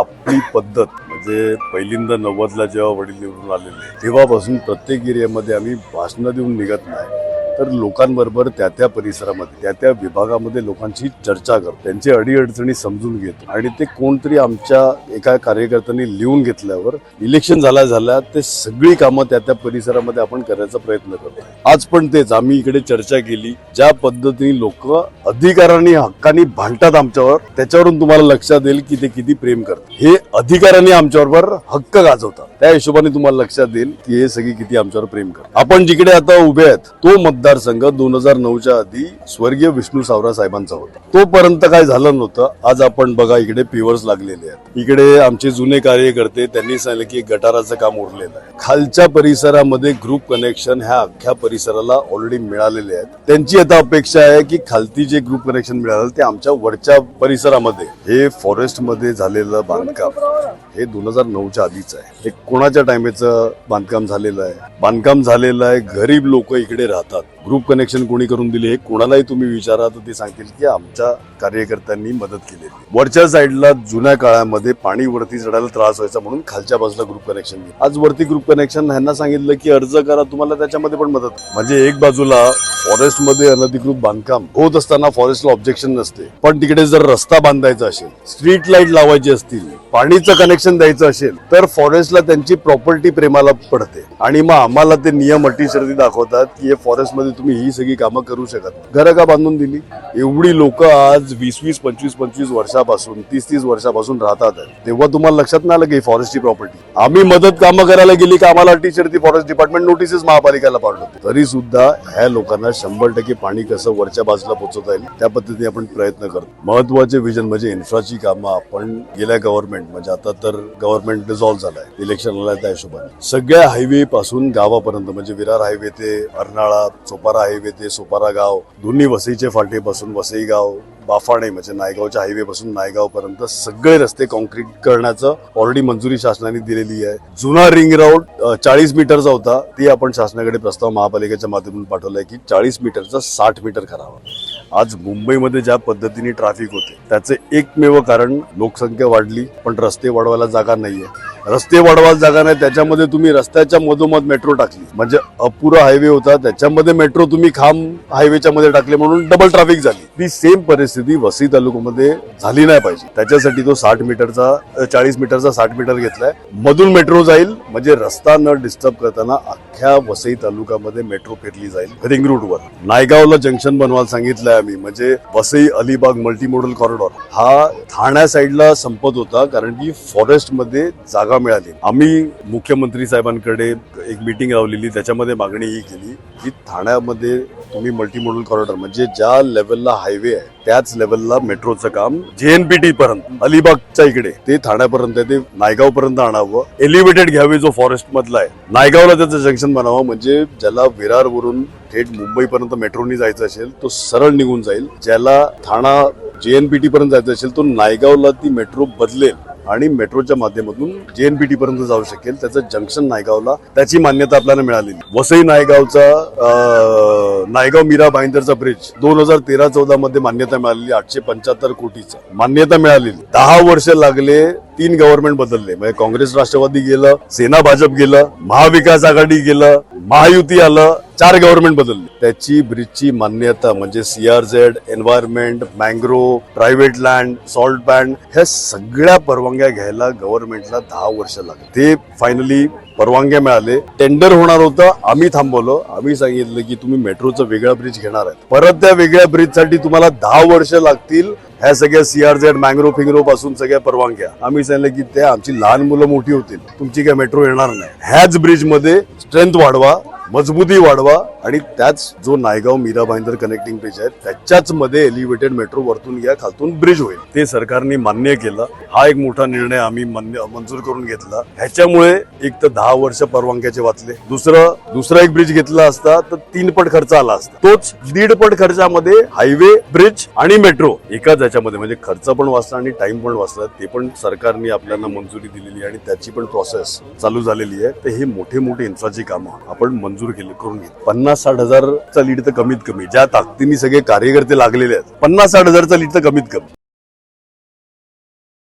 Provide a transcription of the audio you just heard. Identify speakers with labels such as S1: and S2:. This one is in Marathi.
S1: आपली पद्धत म्हणजे पहिल्यांदा नव्वदला जेव्हा वडील निवडून आलेले तेव्हापासून प्रत्येक एरियामध्ये आम्ही भाषणं देऊन निघत नाही. तर लोकांबरोबर त्या त्या परिसरामध्ये त्या त्या विभागामध्ये लोकांची चर्चा करतो त्यांची अडीअडचणी समजून घेतो आणि ते कोणतरी आमच्या एका कार्यकर्त्यांनी लिहून घेतल्यावर इलेक्शन झाला झाल्या ते सगळी कामं त्या त्या परिसरामध्ये आपण करायचा प्रयत्न करतो आज पण तेच आम्ही इकडे चर्चा केली ज्या पद्धतीने लोक अधिकारांनी हक्काने भांडतात आमच्यावर त्याच्यावरून तुम्हाला लक्षात येईल की ते किती प्रेम करतात. हे अधिकारांनी आमच्याबरोबर हक्क गाजवतात. त्या हिशोबाने तुम्हाला लक्षात येईल की हे सगळी किती आमच्यावर प्रेम करतात. आपण जिकडे आता उभे आहेत तो मतदारसंघ दोन हजार नऊच्या आधी स्वर्गीय विष्णू सावरा साहेबांचा होता. तोपर्यंत काय झालं नव्हतं आज आपण बघा इकडे पिवर्स लागलेले आहेत. इकडे आमचे जुने कार्यकर्ते त्यांनी सांगितलं की गटाराचं काम उरलेलं आहे. खालच्या परिसरामध्ये ग्रुप कनेक्शन ह्या अख्ख्या परिसराला ऑलरेडी मिळालेले आहेत. त्यांची आता अपेक्षा आहे की खालती जे ग्रुप कनेक्शन मिळालं ते आमच्या वरच्या परिसरामध्ये हे फॉरेस्टमध्ये झालेलं बांधकाम हे दोन हजार नऊच्या आधीच आहे. हे कोणाच्या टायमेचं बांधकाम झालेलं आहे? बांधकाम झालेलं आहे गरीब लोक इकडे राहतात. ग्रुप कनेक्शन कोणी करून दिले कोणालाही तुम्ही विचारा तर ते सांगतील की आमच्या कार्यकर्त्यांनी मदत केलेली. वरच्या साईडला जुन्या काळामध्ये पाणी वरती चढायला त्रास व्हायचा म्हणून खालच्या बाजूला ग्रुप कनेक्शन आज वरती ग्रुप कनेक्शन ह्यांना सांगितलं की अर्ज करा तुम्हाला त्याच्यामध्ये पण मदत. म्हणजे एक बाजूला फॉरेस्टमध्ये अनधिकृत बांधकाम होत असताना फॉरेस्टला ऑब्जेक्शन नसते. पण तिकडे जर रस्ता बांधायचा असेल स्ट्रीट लाइट लावायची असतील पाणीचं कनेक्शन द्यायचं असेल तर फॉरेस्टला त्यांची प्रॉपर्टी प्रेमाला पडते. आणि मग आम्हाला ते नियम अटी शर्ती दाखवतात की हे फॉरेस्टमध्ये तुम्ही ही सगळी कामं करू शकत घरं का बांधून दिली? एवढी लोक आज वीस वीस पंचवीस पंचवीस वर्षापासून तीस तीस वर्षापासून राहतात. तेव्हा तुम्हाला लक्षात नाही आलं की फॉरेस्टची प्रॉपर्टी आम्ही मदत कामं करायला गेली का आम्हाला अटी शर्ती फॉरेस्ट डिपार्टमेंट नोटीसेस महापालिकेला पाठवतो तरी सुद्धा ह्या लोकांना शंभर टक्के पाणी कसं वरच्या बाजूला पोहोचवता येईल त्या पद्धतीने आपण प्रयत्न करतो. महत्त्वाचे विजन म्हणजे इन्फ्राची कामं आपण गेल्या गव्हर्नमेंट म्हणजे आता तर गव्हर्नमेंट डिझॉल्व्ह झालाय. इलेक्शन आलाय त्या हिशोबाने. सगळ्या हायवे पासून गावापर्यंत म्हणजे विरार हायवे ते अर्नाळा सोपारा हायवे ते सोपारा गाव दोन्ही वसईचे फाटे पासून वसई गाव बाफाणे म्हणजे नायगावच्या हायवेपासून नायगावपर्यंत सगळे रस्ते कॉन्क्रीट करण्याचं ऑलरेडी मंजुरी शासनाने दिलेली आहे. जुना रिंग रोड चाळीस मीटरचा होता. ती आपण शासनाकडे प्रस्ताव महापालिकेच्या माध्यमातून पाठवलाय की चाळीस मीटरचा साठ मीटर करावा. आज मुंबईमध्ये ज्या पद्धतीने ट्रॅफिक होते त्याचे एकमेव कारण लोकसंख्या वाढली पण रस्ते वाढवायला जागा नाहीये. रस्ते वाढवायला जागा नाही त्याच्यामध्ये तुम्ही रस्त्याच्या मधोमध मेट्रो टाकली. म्हणजे अपुरा हायवे होता त्याच्यामध्ये मेट्रो तुम्ही खांब हायवेच्या मध्ये टाकले म्हणून डबल ट्रॅफिक झाली. ती सेम परिस्थिती वसई तालुक्यामध्ये झाली नाही पाहिजे. त्याच्यासाठी तो साठ मीटरचा चाळीस मीटरचा साठ मीटर घेतलाय. मधून मेट्रो जाईल म्हणजे रस्ता न डिस्टर्ब करताना अख्ख्या वसई तालुक्यामध्ये मेट्रो फिरली जाईल रिंग रूटवर नायगावला जंक्शन बनवायला सांगितलंय आम्ही म्हणजे वसई अलिबाग मल्टीमोडल कॉरिडॉर हा ठाण्या साईडला संपत होता कारण की फॉरेस्टमध्ये जागा मिळाली. आम्ही मुख्यमंत्री साहेबांकडे एक मीटिंग लावलेली त्याच्यामध्ये मागणी ही केली की ठाण्यामध्ये तुम्ही मल्टीमोडल कॉरिडॉर म्हणजे ज्या लेवलला हायवे आहे त्याच लेवलला मेट्रोचं काम जेएनपीटी पर्यंत अलिबागच्या इकडे ते ठाण्यापर्यंत आहे, ते नायगाव पर्यंत आणावं. एलिव्हेटेड घ्यावे जो फॉरेस्ट मधला आहे नायगावला त्याचं जंक्शन बनावं म्हणजे ज्याला विरारवरून थेट मुंबईपर्यंत मेट्रोनी जायचं असेल तो सरळ निघून जाईल. ज्याला ठाणा जेएनपीटी पर्यंत जायचं असेल तो नायगावला ती मेट्रो बदलेल. आणि मेट्रोच्या माध्यमातून जेएनपीटी पर्यंत जाऊ शकेल. त्याचं जंक्शन नायगावला त्याची मान्यता आपल्याला मिळालेली वसई नायगावचा नायगाव मीरा भाईंदरचा ब्रिज दोन हजार तेरा चौदा मध्ये मान्यता मिळालेली आठशे पंच्याहत्तर कोटीचा मान्यता मिळालेली दहा वर्ष लागले तीन गव्हर्नमेंट बदलले. म्हणजे काँग्रेस राष्ट्रवादी गेलं सेना भाजप गेलं महाविकास आघाडी गेलं महायुती आलं चार गव्हर्नमेंट बदलले. त्याची ब्रिजची मान्यता म्हणजे CRZ environment mangrove private land salt band ह्या सगळ्या परवानग्या घ्यायला गव्हर्नमेंटला दहा वर्ष लागले. ते फायनली परवानग्या मिळाले. टेंडर होणार होतं. आम्ही थांबवलं. आम्ही सांगितलं की तुम्ही मेट्रोचं वेगळा ब्रिज घेणार आहे परत त्या वेगळ्या ब्रिजसाठी तुम्हाला दहा वर्ष लागतील. ह्या सगळ्या सीआरझेड मँग्रो फिंग्रो पासून सगळ्या परवानग्या. आम्ही सांगितलं की त्या आमची लहान मुलं मोठी होतील. तुमची काय मेट्रो येणार नाही. ह्याच ब्रिजमध्ये स्ट्रेंथ वाढवा. मजबूती वाढवा आणि त्याच जो नायगाव मीरा भाईंदर कनेक्टिंग ब्रिज आहे त्याच्याच मध्ये एलिव्हेटेड मेट्रो वरतून घ्या खालतून ब्रिज होईल. ते सरकारने मान्य केलं. हा एक मोठा निर्णय आम्ही मान्य मंजूर करून घेतला. ह्याच्यामुळे एक तर दहा वर्ष परवानग्याचे वाचले. दुसरं दुसरा एक ब्रिज घेतला असता तर तीन पट खर्च आला असता. तोच दीड पट खर्चामध्ये हायवे ब्रिज आणि मेट्रो एकाच याच्यामध्ये म्हणजे खर्च पण वाचला आणि टाइम पण वाचला. ते पण सरकारने आपल्याला मंजुरी दिलेली आणि त्याची पण प्रोसेस चालू झालेली आहे. तर हे मोठे मोठे इन्फ्राची कामं. आपण मंजूर केली करून घेत पन्नास साठ हजारचा लीड तर कमीत कमी. ज्या ताकदीने सगळे कार्यकर्ते लागलेले आहेत पन्नास साठ हजारचा लीड तर कमीत कमी.